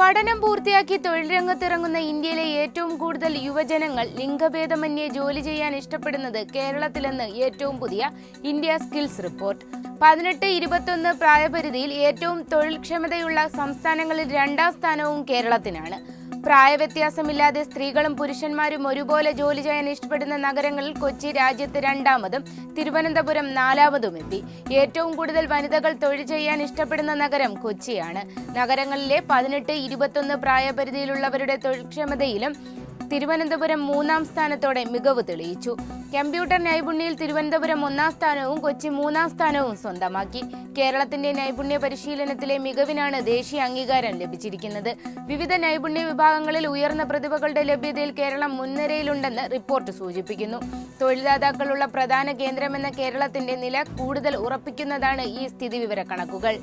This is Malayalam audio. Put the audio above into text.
പഠനം പൂർത്തിയാക്കി തൊഴിൽ രംഗത്തിറങ്ങുന്ന ഇന്ത്യയിലെ ഏറ്റവും കൂടുതൽ യുവജനങ്ങൾ ലിംഗഭേദമന്യേ ജോലി ചെയ്യാൻ ഇഷ്ടപ്പെടുന്നത് കേരളത്തിലെന്ന് ഏറ്റവും പുതിയ ഇന്ത്യ സ്കിൽസ് റിപ്പോർട്ട്. പതിനെട്ട് ഇരുപത്തൊന്ന് പ്രായപരിധിയിൽ ഏറ്റവും തൊഴിൽ ക്ഷമതയുള്ള സംസ്ഥാനങ്ങളിൽ രണ്ടാം സ്ഥാനവും കേരളത്തിനാണ്. പ്രായവ്യത്യാസമില്ലാതെ സ്ത്രീകളും പുരുഷന്മാരും ഒരുപോലെ ജോലി ചെയ്യാൻ ഇഷ്ടപ്പെടുന്ന നഗരങ്ങളിൽ കൊച്ചി രാജ്യത്ത് രണ്ടാമതും തിരുവനന്തപുരം നാലാമതും എത്തി. ഏറ്റവും കൂടുതൽ വനിതകൾ തൊഴിൽ ചെയ്യാൻ ഇഷ്ടപ്പെടുന്ന നഗരം കൊച്ചിയാണ്. നഗരങ്ങളിലെ പതിനെട്ട് ഇരുപത്തൊന്ന് പ്രായപരിധിയിലുള്ളവരുടെ തൊഴിൽക്ഷമതയിലും തിരുവനന്തപുരം മൂന്നാം സ്ഥാനത്തോടെ മികവ് തെളിയിച്ചു. കമ്പ്യൂട്ടർ നൈപുണ്യയിൽ തിരുവനന്തപുരം ഒന്നാം സ്ഥാനവും കൊച്ചി മൂന്നാം സ്ഥാനവും സ്വന്തമാക്കി. കേരളത്തിന്റെ നൈപുണ്യ പരിശീലനത്തിലെ മികവിനാണ് ദേശീയ അംഗീകാരം ലഭിച്ചിരിക്കുന്നത്. വിവിധ നൈപുണ്യ വിഭാഗങ്ങളിൽ ഉയർന്ന പ്രതിഭകളുടെ ലഭ്യതയിൽ കേരളം മുൻനിരയിലുണ്ടെന്ന് റിപ്പോർട്ട് സൂചിപ്പിക്കുന്നു. തൊഴിൽദാതാക്കളുള്ള പ്രധാന കേന്ദ്രമെന്ന കേരളത്തിന്റെ നില കൂടുതൽ ഉറപ്പിക്കുന്നതാണ് ഈ സ്ഥിതിവിവര കണക്കുകൾ.